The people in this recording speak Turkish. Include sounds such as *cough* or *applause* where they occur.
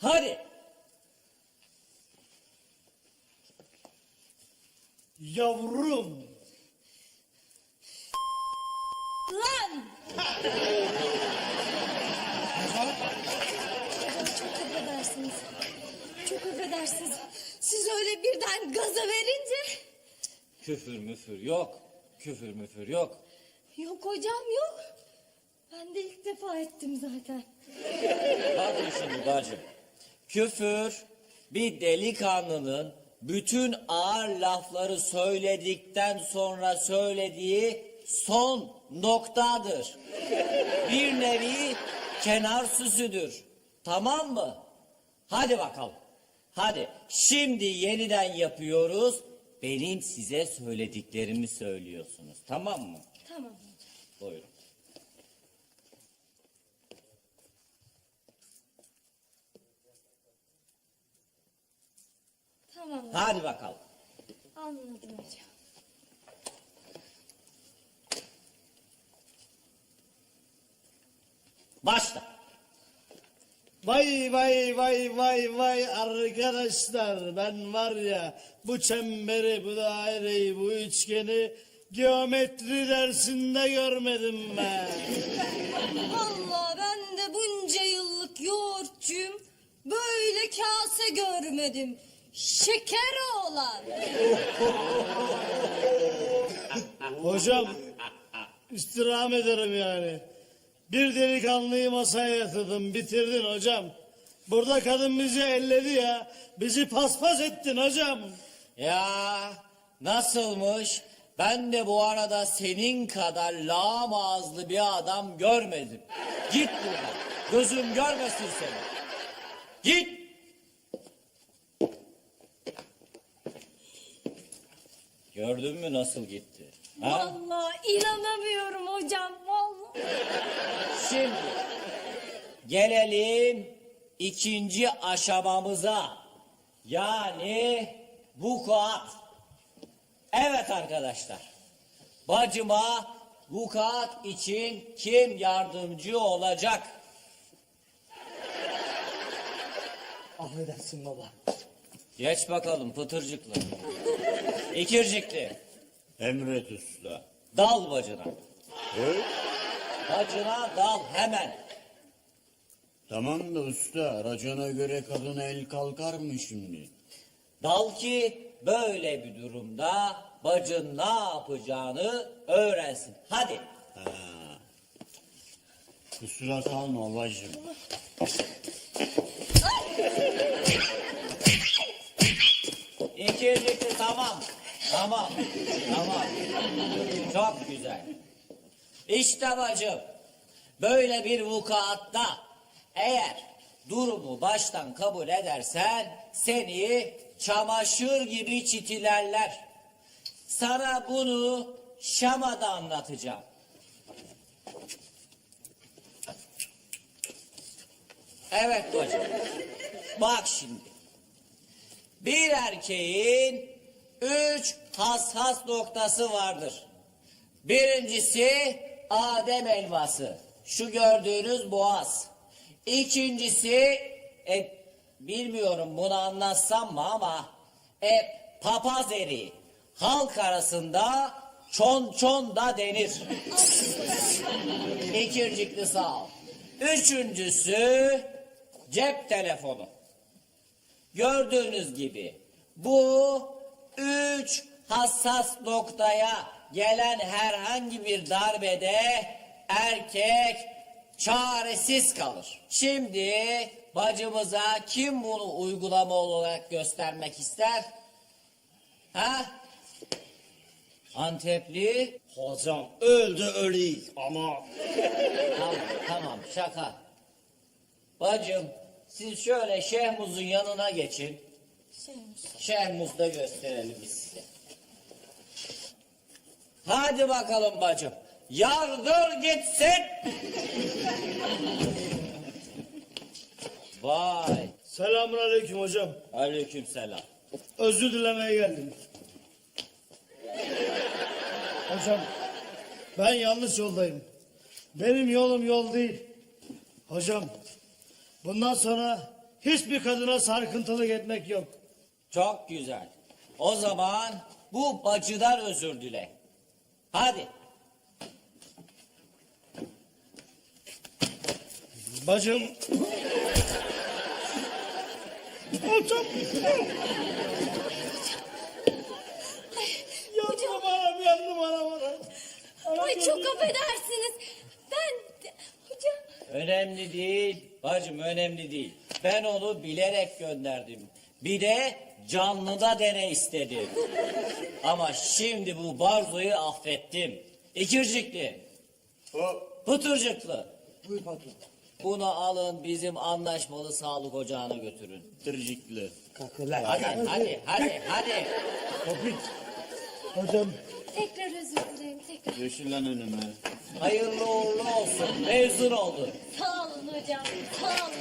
Hadi. Yavrum. Lan! Çok affedersiniz. Çok affedersiniz. Siz öyle birden gaza verince... Küfür müfür yok. Küfür müfür yok. Yok hocam yok. Ben de ilk defa ettim zaten. Bakın şimdi bacım. Küfür bir delikanlının bütün ağır lafları söyledikten sonra söylediği son noktadır. Bir nevi kenar süsüdür. Tamam mı? Hadi bakalım. Hadi şimdi yeniden yapıyoruz. Benim size söylediklerimi söylüyorsunuz. Tamam mı? Tamam. Buyurun. Hadi bakalım. Anladım hocam. Başla. Vay vay vay vay vay arkadaşlar ben var ya bu çemberi bu daireyi bu üçgeni geometri dersinde görmedim ben. *laughs* Allah ben de bunca yıllık yoğurtçuyum. Böyle kase görmedim. Şeker oğlan. Hocam istirham ederim yani. Bir delikanlıyı masaya yatırdın bitirdin hocam. Burada kadın bizi elledi ya. Bizi paspas ettin hocam. Ya nasılmış? Ben de bu arada senin kadar lağım ağızlı bir adam görmedim. Git buradan. Gözüm görmesin seni. Git. Gördün mü nasıl gitti? Ha? Vallahi inanamıyorum hocam. Vallahi. Şimdi gelelim ikinci aşamamıza. Yani vukuat. Evet arkadaşlar. Bacıma vukuat için kim yardımcı olacak? Affedersin baba. Geç bakalım pıtırcıklı. İkircikli. Emret usta. Dal bacına. He? Bacına dal hemen. Tamam da usta racona göre kadına el kalkar mı şimdi? Dal ki böyle bir durumda bacın ne yapacağını öğrensin. Hadi. Ha. Kusura kalma bacım. Tamam. Tamam. Çok güzel. İşte bacım. Böyle bir vukuatta eğer durumu baştan kabul edersen seni çamaşır gibi çitilerler. Sana bunu Şam'da anlatacağım. Evet bacım. Bak şimdi. Bir erkeğin üç hassas noktası vardır. Birincisi Adem elması. Şu gördüğünüz boğaz. İkincisi e, bilmiyorum bunu anlatsam mı ama e, papaz eriği. Halk arasında çon çon da denir. *laughs* İkincikli sağ ol. Üçüncüsü cep telefonu. Gördüğünüz gibi bu üç hassas noktaya gelen herhangi bir darbede erkek çaresiz kalır. Şimdi bacımıza kim bunu uygulama olarak göstermek ister? Ha? Antepli Hocam öldü ölü ama Tamam, tamam şaka. Bacım siz şöyle Şehmuz'un yanına geçin. Şeymiş. Şehmuz'da gösterelim biz size. Hadi bakalım bacım. Yardır gitsin. Vay. Selamun aleyküm hocam. Aleyküm selam. Özür dilemeye geldim. Hocam ben yanlış yoldayım. Benim yolum yol değil. Hocam bundan sonra hiçbir kadına sarkıntılık etmek yok. Çok güzel. O zaman bu bacıdan özür dile. Hadi. Bacım. Hocam. yandım anam yandım anam anam. Anam Ay yandım. çok affedersiniz. Ben hocam Önemli değil. Bacım önemli değil. Ben onu bilerek gönderdim. Bir de canlıda dene istedim. Ama şimdi bu barzoyu affettim. İkircikli, Hop. pıtırcıklı. Buyur patron. Bunu alın bizim anlaşmalı sağlık ocağına götürün. Tırcıklı. Hadi hadi hadi hadi. Topik. Hocam tekrar özür dilerim tekrar. Yeşil lan önüme. Hayırlı uğurlu olsun. Mezun oldu. Sağ olun hocam sağ olun.